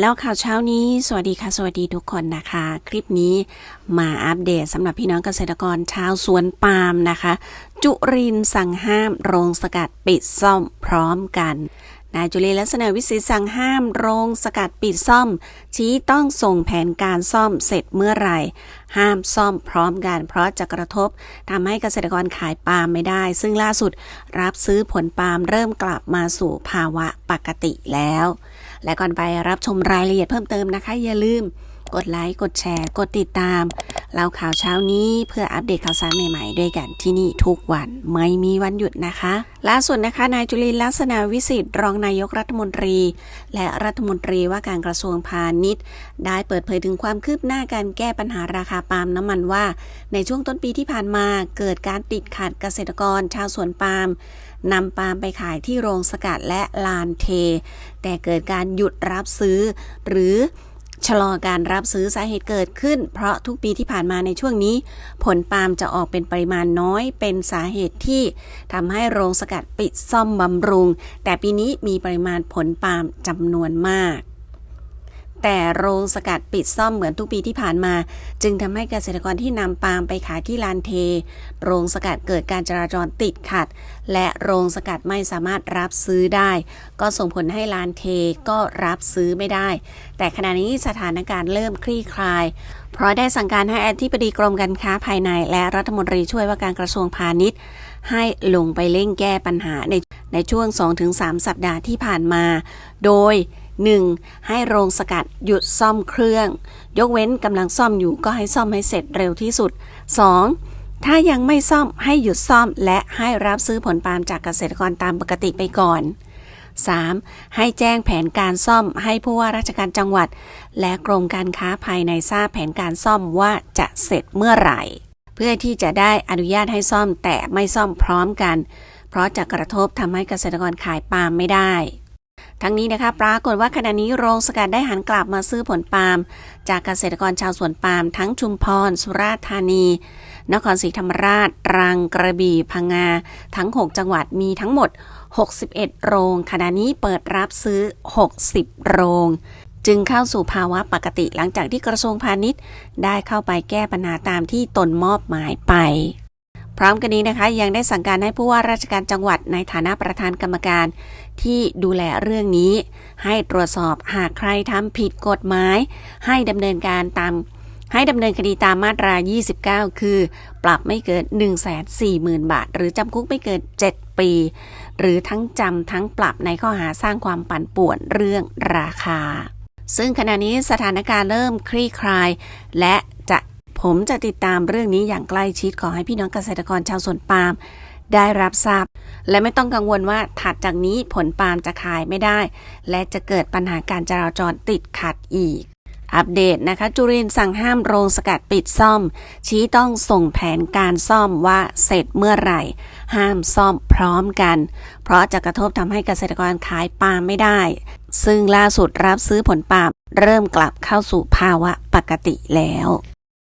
แล้วข่าวเช้านี้ สวัสดีค่ะ สวัสดีทุกคนนะคะ คลิปนี้มาอัปเดตสำหรับพี่น้องเกษตรกรชาวสวนปาล์มนะคะ จุรินสั่งห้ามโรงสกัดปิดซ่อมพร้อมกันนายจุลินลักษณะวิสิสั่งห้ามโรงสกัดปิดซ่อม ชี้ต้องส่งแผนการซ่อมเสร็จเมื่อไหร่ ห้ามซ่อมพร้อมกัน เพราะจะกระทบทำให้เกษตรกรขายปาล์มไม่ได้ ซึ่งล่าสุดรับซื้อผลปาล์มเริ่มกลับมาสู่ภาวะปกติแล้ว และก่อนไปรับชมรายละเอียดเพิ่มเติมนะคะ อย่าลืมกดไลค์ กดแชร์ กดติดตาม เราข่าวเช้านี้เพื่ออัปเดตข่าวสารใหม่ๆ ด้วยกันที่นี่ทุกวันไม่มีวันหยุดนะคะล่าสุดนะคะนายจุลินลักษณะวิสิทธิ์รองนายกรัฐมนตรี และรัฐมนตรีว่าการกระทรวงพาณิชย์ ได้เปิดเผยถึงความคืบหน้าการแก้ปัญหาราคาปาล์มน้ำมันว่า ในช่วงต้นปีที่ผ่านมาเกิดการติดขัดเกษตรกร ชาวสวนปาล์มนำปาล์มไปขายที่โรงสกัดและลานเท แต่เกิดการหยุดรับซื้อ หรือ ชะลอการรับซื้อสาเหตุเกิดขึ้น เพราะทุกปีที่ผ่านมาในช่วงนี้ ผลปาล์มจะออกเป็นปริมาณน้อย เป็นสาเหตุที่ทำให้โรงสกัดปิดซ่อมบำรุง แต่ปีนี้มีปริมาณผลปาล์มจำนวนมาก แต่โรงสกัดปิดซ่อมเหมือนทุกปีที่ผ่านมา จึงทำให้เกษตรกรที่นำปาล์มไปขายที่ลานเท โรงสกัดเกิดการจราจรติดขัด และโรงสกัดไม่สามารถรับซื้อได้ ก็ส่งผลให้ลานเทก็รับซื้อไม่ได้ แต่ขณะนี้สถานการณ์เริ่มคลี่คลาย เพราะได้สั่งการให้อธิบดีกรมการค้าภายใน และรัฐมนตรีช่วยว่าการกระทรวงพาณิชย์ ให้ลงไปเร่งแก้ปัญหาในในช่วง 2-3 สัปดาห์ที่ผ่านมา โดย 1. ให้โรงสกัดหยุดซ่อมเครื่อง ยกเว้นกำลังซ่อมอยู่ก็ให้ซ่อมให้เสร็จเร็วที่สุด 2. ถ้ายังไม่ซ่อมให้หยุดซ่อม และให้รับซื้อผลปาล์มจากเกษตรกรตามปกติไปก่อน 3. ให้แจ้งแผนการซ่อมให้ผู้ว่าราชการจังหวัด และกรมการค้าภายในทราบแผนการซ่อมว่าจะเสร็จเมื่อไหร่ เพื่อที่จะได้อนุญาตให้ซ่อมแต่ไม่ซ่อมพร้อมกัน เพราะจะกระทบทำให้เกษตรกรขายปาล์มไม่ได้ ทั้งนี้นะคะ ปรากฏว่าขณะนี้โรงสกัดได้หันกลับมาซื้อผลปาล์มจากเกษตรกรชาวสวนปาล์มทั้งชุมพร สุราษฎร์ธานี นครศรีธรรมราช ตรังกระบี่พังงา ทั้ง 6 จังหวัดมีทั้งหมด 61 โรง ขณะนี้เปิดรับซื้อ 60 โรง จึงเข้าสู่ภาวะปกติหลังจากที่กระทรวงพาณิชย์ ได้เข้าไปแก้ปัญหาตามที่ตนมอบหมายไป พร้อมกันนี้นะคะยังได้สั่งการให้ผู้ว่าราชการจังหวัดในฐานะประธานกรรมการ ที่ดูแลเรื่องนี้ ให้ตรวจสอบหากใครทำผิดกฎหมาย ให้ดำเนินการตาม ให้ดำเนินคดีตามมาตรา 29 คือ ปรับไม่เกิน 140,000 บาท หรือจำคุกไม่เกิน 7 ปี หรือทั้งจำทั้งปรับในข้อหาสร้างความปั่นป่วนเรื่องราคา ซึ่งขณะนี้สถานการณ์เริ่มคลี่คลาย และจะ ผมจะติดตามเรื่องนี้อย่างใกล้ชิดขอให้พี่น้องเกษตรกรชาวสวนปาล์มได้รับทราบ และไม่ต้องกังวลว่าถัดจากนี้ผลปาล์มจะขายไม่ได้ และจะเกิดปัญหาการจราจรติดขัดอีก อัปเดตนะคะ จุรินทร์สั่งห้ามโรงสกัดปิดซ่อม ชี้ต้องส่งแผนการซ่อมว่าเสร็จเมื่อไหร่ ห้ามซ่อมพร้อมกัน เพราะจะกระทบทำให้เกษตรกรขายปาล์มไม่ได้ ซึ่งล่าสุดรับซื้อผลปาล์มเริ่มกลับเข้าสู่ภาวะปกติแล้ว